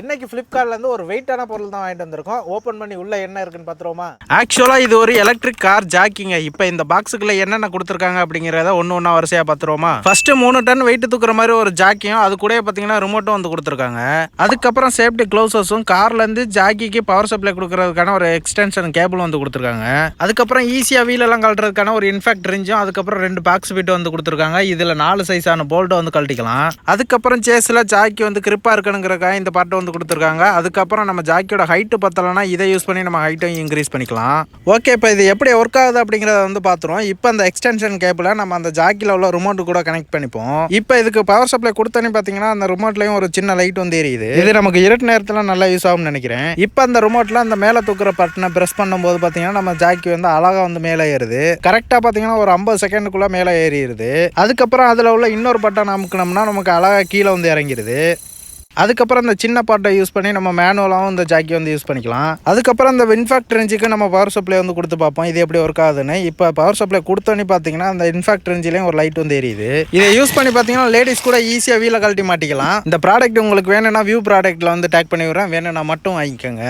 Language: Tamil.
இன்னைக்கு ஃப்ளிப்கார்ட்லேருந்து ஒரு வெயிட்டான பொருள் தான் வாங்கிட்டு வந்திருக்கோம். ஓப்பன் பண்ணி உள்ள என்ன இருக்குன்னு பார்த்துருவோமா ஆக்சுவலாக இது ஒரு எலக்ட்ரிக் கார் ஜாக்கிங்க இப்போ இந்த பாக்ஸுக்குள்ள என்னென்ன கொடுத்துருக்காங்க அப்படிங்கிறத ஒன்று ஒன்றா வரிசையாக பார்த்துருவோமா ஃபர்ஸ்ட் மூணு டன் வெயிட் தூக்குற மாதிரி ஒரு ஜாக்கியும் அது கூட பார்த்தீங்கன்னா ரிமோட்டும் வந்து கொடுத்துருக்காங்க. அதுக்கப்புறம் சேஃப்டி க்ளவுசஸும் கார்லேருந்து ஜாக்கிக்கு பவர் சப்ளை கொடுக்கறதுக்கான ஒரு எக்ஸ்டென்ஷன் கேபிள் வந்து கொடுத்துருக்காங்க. அதுக்கப்புறம் ஈஸியாக வீலெல்லாம் கழட்டுறதுக்கான ஒரு இன்ஃபேக்ட் ரிஞ்சும் அதுக்கப்புறம் ரெண்டு பாக்ஸ் ஃபிட் வந்து கொடுத்துருக்காங்க. இதில் நாலு சைஸான போல்ட்டை வந்து கழட்டிக்கலாம். அதுக்கப்புறம் சேஸில் ஜாக்கி வந்து கிரிப்பாக இருக்கணுங்கிறக்காக இந்த பாட்டை வந்து கொடுத்துருக்காங்க. அதுக்கப்புறம் நம்ம ஜாக்கியோட ஹைட்டு பத்தலைன்னா இதை யூஸ் பண்ணி நம்ம ஹைட்டும் இன்க்ரீஸ் பண்ணிக்கலாம். ஓகே இப்போ இது எப்படி ஒர்க் ஆகுது அப்படிங்கிறத வந்து பார்த்துருவோம். இப்போ அந்த எக்ஸ்டென்ஷன் கேபிளை நம்ம அந்த ஜாக்கியில் உள்ள ரிமோட் கூட கனெக்ட் பண்ணிப்போம். இப்போ இதுக்கு பவர் சப்ளை கொடுத்தோன்னே பார்த்தீங்கன்னா அந்த ரிமோட்லையும் ஒரு சின்ன லைட் வந்து எரியுது. இது நமக்கு இருட்டு நேரத்தில் நல்லா யூஸ் ஆகும்னு நினைக்கிறேன். இப்போ அந்த ரிமோட்டில் அந்த மேலே தூக்குற பட்டனை ப்ரெஸ் பண்ணும்போது பார்த்தீங்கன்னா நம்ம ஜாக்கி வந்து அழகாக வந்து மேலே ஏறுது. கரெக்டாக பார்த்தீங்கன்னா ஒரு ஐம்பது செகண்டுக்குள்ளே மேலே ஏறிடுது. அதுக்கப்புறம் அதில் உள்ள இன்னொரு பட்டன் அமுக்கினோம்னா நமக்கு அழகாக கீழே வந்து இறங்கிடுது. அதுக்கப்புறம் இந்த சின்ன பாட்டை யூஸ் பண்ணி நம்ம மேனுவலாகவும் இந்த ஜாக்கி வந்து யூஸ் பண்ணிக்கலாம். அதுக்கப்புறம் இந்த இன்ஃபேக்ட் ரேஞ்சுக்கு நம்ம பவர் சப்ளை வந்து கொடுத்து பார்ப்போம். இது எப்படி ஒர்க் ஆகுதுன்னு. இப்போ பவர் சப்ளை கொடுத்தோன்னே பார்த்தீங்கன்னா அந்த இன்ஃபேக்ட் ரேஞ்சிலையும் ஒரு லைட் வந்து எரியுது. இதை யூஸ் பண்ணி பார்த்தீங்கன்னா லேடிஸ் கூட ஈஸியாக வீல கழட்டி மாட்டிக்கலாம். இந்த ப்ராடக்ட் உங்களுக்கு வேணும்னா வியூ ப்ராடக்ட்டில் வந்து டேக் பண்ணி விடுறேன். வேணும்னா மட்டும் வாங்கிக்கோங்க.